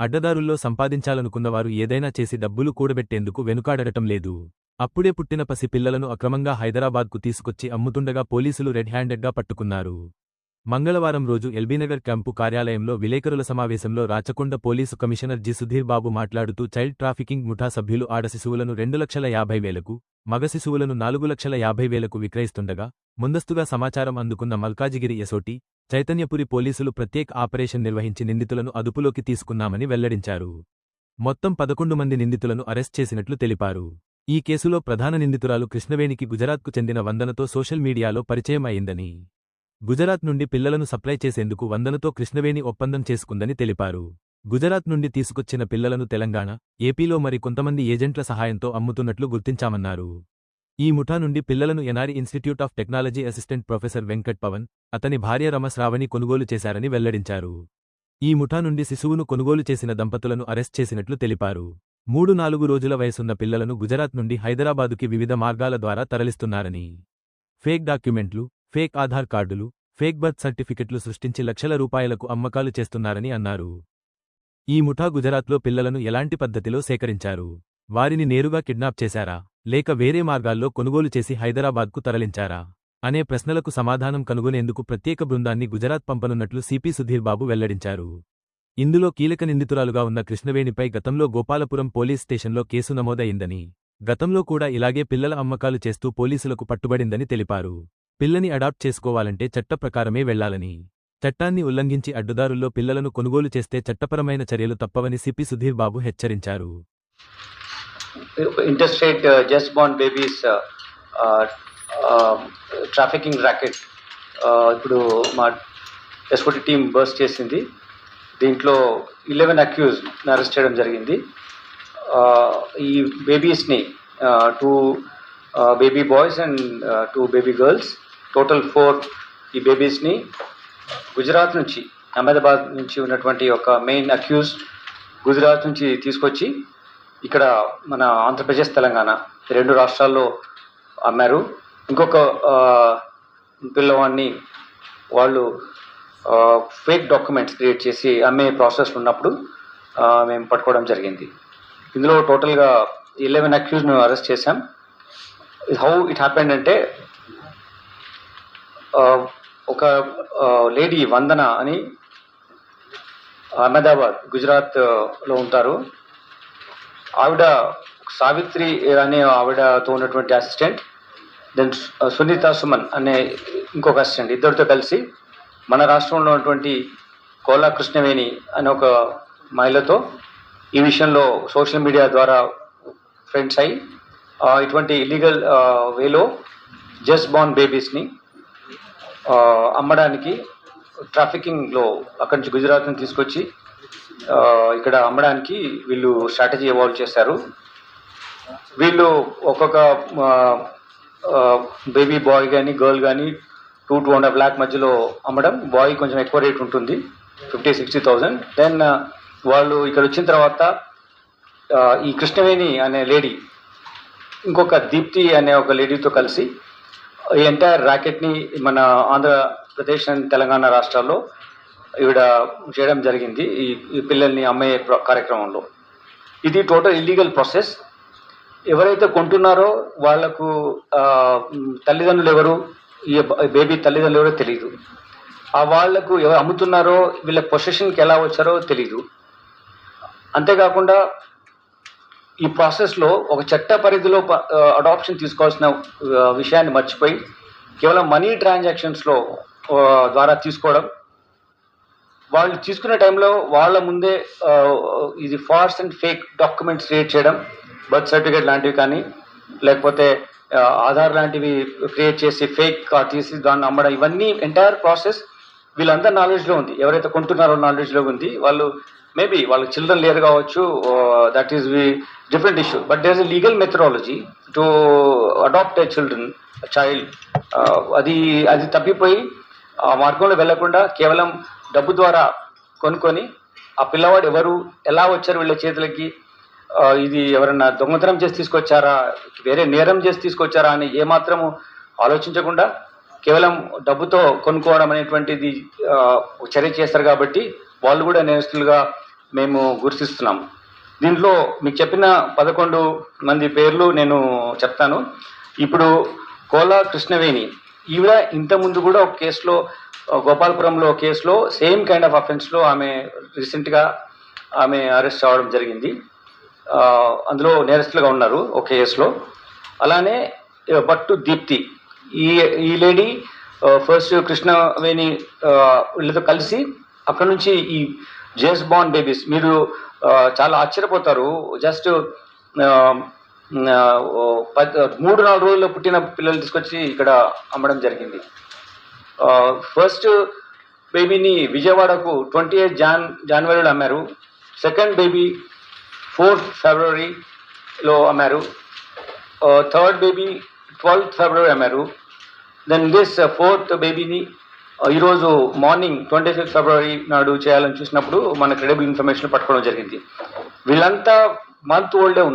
అడ్డదారుల్లో సంపాదించాలనుకున్నవారు ఏదైనా చేసి డబ్బులు కూడబెట్టేందుకు వెనుకాడటం లేదు. అప్పుడే పుట్టిన పసి పిల్లలను అక్రమంగా హైదరాబాద్కు తీసుకొచ్చి అమ్ముతుండగా పోలీసులు రెడ్ హ్యాండెడ్గా పట్టుకున్నారు. మంగళవారం రోజు ఎల్బీనగర్ క్యాంపు కార్యాలయంలో విలేకరుల సమావేశంలో Rachakonda police commissioner G Sudheer Babu మాట్లాడుతూ చైల్డ్ ట్రాఫికింగ్ ముఠా సభ్యులు ఆడ శిశువులను రెండు లక్షల యాభై వేలకు మగ శిశువులను నాలుగు లక్షల యాభై వేలకు విక్రయిస్తుండగా ముందస్తుగా సమాచారం అందుకున్న మల్కాజిగిరి ఎసోటి చైతన్యపురి పోలీసులు ప్రత్యేక ఆపరేషన్ నిర్వహించి నిందితులను అదుపులోకి తీసుకున్నామని వెల్లడించారు. మొత్తం పదకొండు మంది నిందితులను అరెస్ట్ చేసినట్లు తెలిపారు. ఈ కేసులో ప్రధాన నిందితురాలు కృష్ణవేణికి గుజరాత్కు చెందిన వందనతో సోషల్ మీడియాలో పరిచయం అయిందని గుజరాత్ నుండి పిల్లలను సప్లై చేసేందుకు వందనతో కృష్ణవేణి ఒప్పందం చేసుకుందని తెలిపారు. గుజరాత్ నుండి తీసుకొచ్చిన పిల్లలను తెలంగాణ ఏపీలో మరి కొంతమంది ఏజెంట్ల సహాయంతో అమ్ముతున్నట్లు గుర్తించామన్నారు. ఈ ముఠా నుండి పిల్లలను NR institute of technology assistant professor Venkat Pawan అతని భార్య రమశ్రావణి కొనుగోలు చేశారని వెల్లడించారు. ఈ ముఠా నుండి శిశువును కొనుగోలు చేసిన దంపతులను అరెస్ట్ చేసినట్లు తెలిపారు. మూడు నాలుగు రోజుల వయసున్న పిల్లలను గుజరాత్ నుండి హైదరాబాదుకి వివిధ మార్గాల ద్వారా తరలిస్తున్నారని. ఫేక్ డాక్యుమెంట్లు ఫేక్ ఆధార్ కార్డులు ఫేక్ బర్త్ సర్టిఫికెట్లు సృష్టించి లక్షల రూపాయలకు అమ్మకాలు చేస్తున్నారని అన్నారు. ఈ ముఠా గుజరాత్లో పిల్లలను ఎలాంటి పద్ధతిలో సేకరించారు? వారిని నేరుగా కిడ్నాప్ చేశారా? లేక వేరే మార్గాల్లో కొనుగోలు చేసి హైదరాబాద్కు తరలించారా? అనే ప్రశ్నలకు సమాధానం కనుగొనేందుకు ప్రత్యేక బృందాన్ని గుజరాత్ పంపనున్నట్లు సిపి సుధీర్బాబు వెల్లడించారు. ఇందులో కీలక నిందితురాలుగా ఉన్న కృష్ణవేణిపై గతంలో గోపాలపురం పోలీస్ స్టేషన్లో కేసు నమోదయిందని గతంలో కూడా ఇలాగే పిల్లల అమ్మకాలు చేస్తూ పోలీసులకు పట్టుబడిందని తెలిపారు. పిల్లని అడాప్ట్ చేసుకోవాలంటే చట్ట ప్రకారమే వెళ్ళాలని చట్టాన్ని ఉల్లంఘించి అడ్డుదారుల్లో పిల్లలను కొనుగోలు చేస్తే చట్టపరమైన చర్యలు తప్పవని సిపి సుధీర్ బాబు హెచ్చరించారు. Interstate just born babies trafficking racket ఇప్పుడు మా ఎస్కోటి టీం బర్స్ చేసింది. దీంట్లో ఇలెవెన్ అక్యూజ్ అరెస్ట్ చేయడం జరిగింది. Uh, ఈ బేబీస్ని two baby boys and two baby girls total four ఈ బేబీస్ని. గుజరాత్ నుంచి అహ్మదాబాద్ నుంచి ఉన్నటువంటి ఒక మెయిన్ అక్యూజ్ గుజరాత్ నుంచి తీసుకొచ్చి ఇక్కడ మన ఆంధ్రప్రదేశ్ తెలంగాణ రెండు రాష్ట్రాల్లో అమ్మారు. ఇంకొక పిల్లవాడిని వాళ్ళు ఫేక్ డాక్యుమెంట్స్ క్రియేట్ చేసి అమ్మే ప్రాసెస్ ఉన్నప్పుడు మేము పట్టుకోవడం జరిగింది. ఇందులో టోటల్గా ఇలెవెన్ అక్యూజ్ను అరెస్ట్ చేశాం. హౌ ఇట్ హ్యాపెండ్ అంటే ఒక లేడీ వందన అని అహ్మదాబాద్ గుజరాత్లో ఉంటారు. ఆవిడ సావిత్రి అనే ఆవిడతో ఉన్నటువంటి అసిస్టెంట్ దెన్ సునీత సుమన్ అనే ఇంకొక అసిస్టెంట్ ఇద్దరితో కలిసి మన రాష్ట్రంలో ఉన్నటువంటి కోలా కృష్ణవేణి అనే ఒక మహిళతో ఈ విషయంలో సోషల్ మీడియా ద్వారా ఫ్రెండ్స్ అయి ఇటువంటి ఇల్లీగల్ వేలో జస్ట్ బార్న్ బేబీస్ని అమ్మడానికి ట్రాఫికింగ్లో అక్కడి నుంచి గుజరాత్ నుంచి తీసుకొచ్చి ఇక్కడ అమ్మడానికి వీళ్ళు స్ట్రాటజీ ఎవాల్వ్ చేశారు. వీళ్ళు ఒక్కొక్క బేబీ బాయ్ కానీ గర్ల్ కానీ two two and half lakh మధ్యలో అమ్మడం బాయ్ కొంచెం ఎక్కువ రేట్ ఉంటుంది ఫిఫ్టీ సిక్స్టీ థౌజండ్ దెన్ వాళ్ళు ఇక్కడ వచ్చిన తర్వాత ఈ కృష్ణవేణి అనే లేడీ ఇంకొక దీప్తి అనే ఒక లేడీతో కలిసి ఈ ఎంటైర్ ర్యాకెట్ని మన ఆంధ్రప్రదేశ్ అండ్ తెలంగాణ రాష్ట్రాల్లో ఈవిడ చేయడం జరిగింది. ఈ ఈ పిల్లల్ని అమ్మే కార్యక్రమంలో. ఇది టోటల్ ఇల్లీగల్ ప్రాసెస్ ఎవరైతే కొంటున్నారో వాళ్ళకు తల్లిదండ్రులు ఎవరు ఈ బేబీ తల్లిదండ్రులు ఎవరో తెలియదు ఆ వాళ్ళకు ఎవరు అమ్ముతున్నారో వీళ్ళ పొసెషన్కి ఎలా వచ్చారో తెలియదు అంతేకాకుండా ఈ ప్రాసెస్లో ఒక చట్ట పరిధిలో అడాప్షన్ తీసుకోవాల్సిన విషయాన్ని మర్చిపోయి కేవలం మనీ ట్రాన్సాక్షన్స్లో ద్వారా తీసుకోవడం. వాళ్ళు తీసుకునే టైంలో వాళ్ళ ముందే ఇది false and fake documents create చేయడం బర్త్ సర్టిఫికేట్ లాంటివి కానీ లేకపోతే ఆధార్ లాంటివి క్రియేట్ చేసి ఫేక్ తీసి దాన్ని అమ్మడం ఇవన్నీ ఎంటైర్ ప్రాసెస్ వీళ్ళందరి నాలెడ్జ్లో ఉంది. ఎవరైతే కొంటున్నారో నాలెడ్జ్లో ఉంది వాళ్ళు మేబీ వాళ్ళకి చిల్డ్రన్ లేరు కావచ్చు that is we different issue but a legal legal to adopt adopt children, children child uh, అది అది తప్పిపోయి ఆ మార్గంలో వెళ్ళకుండా కేవలం డబ్బు ద్వారా కొనుక్కొని ఆ పిల్లవాడు ఎవరు ఎలా వచ్చారు వీళ్ళ చేతులకి ఇది ఎవరన్నా దొంగతనం చేసి తీసుకొచ్చారా వేరే నేరం చేసి తీసుకొచ్చారా అని ఏమాత్రము ఆలోచించకుండా కేవలం డబ్బుతో కొనుక్కోవడం అనేటువంటిది చర్య చేస్తారు కాబట్టి వాళ్ళు కూడా నేరస్తులుగా మేము గుర్తిస్తున్నాం దీంట్లో మీకు చెప్పిన పదకొండు మంది పేర్లు నేను చెప్తాను. ఇప్పుడు కోలా కృష్ణవేణి ఈవిడ ఇంతకుముందు కూడా ఒక కేసులో గోపాలపురంలో ఒక కేసులో సేమ్ కైండ్ ఆఫ్ అఫెన్స్లో ఆమె రీసెంట్గా ఆమె అరెస్ట్ అవ్వడం జరిగింది. అందులో నేరస్తులుగా ఉన్నారు ఒక కేసులో. అలానే బట్టు భట్టు దీప్తి ఈ ఈ లేడీ ఫస్ట్ కృష్ణవేణి వీళ్ళతో కలిసి అక్కడ నుంచి ఈ జేమ్స్ బాండ్ బేబీస్ మీరు చాలా ఆశ్చర్యపోతారు. జస్ట్ మూడు నాలుగు రోజుల్లో పుట్టిన పిల్లలు తీసుకొచ్చి ఇక్కడ అమ్మడం జరిగింది. ఫస్ట్ బేబీని విజయవాడకు ట్వంటీ ఎయిత్ జాన్ జనవరిలో అమ్మారు. సెకండ్ బేబీ ఫోర్త్ ఫిబ్రవరిలో అమ్మారు. థర్డ్ బేబీ ట్వెల్త్ ఫిబ్రవరి అమ్మారు. దెన్ దిస్ ఫోర్త్ బేబీని ఈరోజు మార్నింగ్ ట్వంటీ ఫిఫ్త్ ఫిబ్రవరి నాడు చేయాలని చూసినప్పుడు మన క్రెడిబుల్ ఇన్ఫర్మేషన్ పట్టుకోవడం జరిగింది. వీళ్ళంతా మంత్ ఓల్డే ఉన్నారు.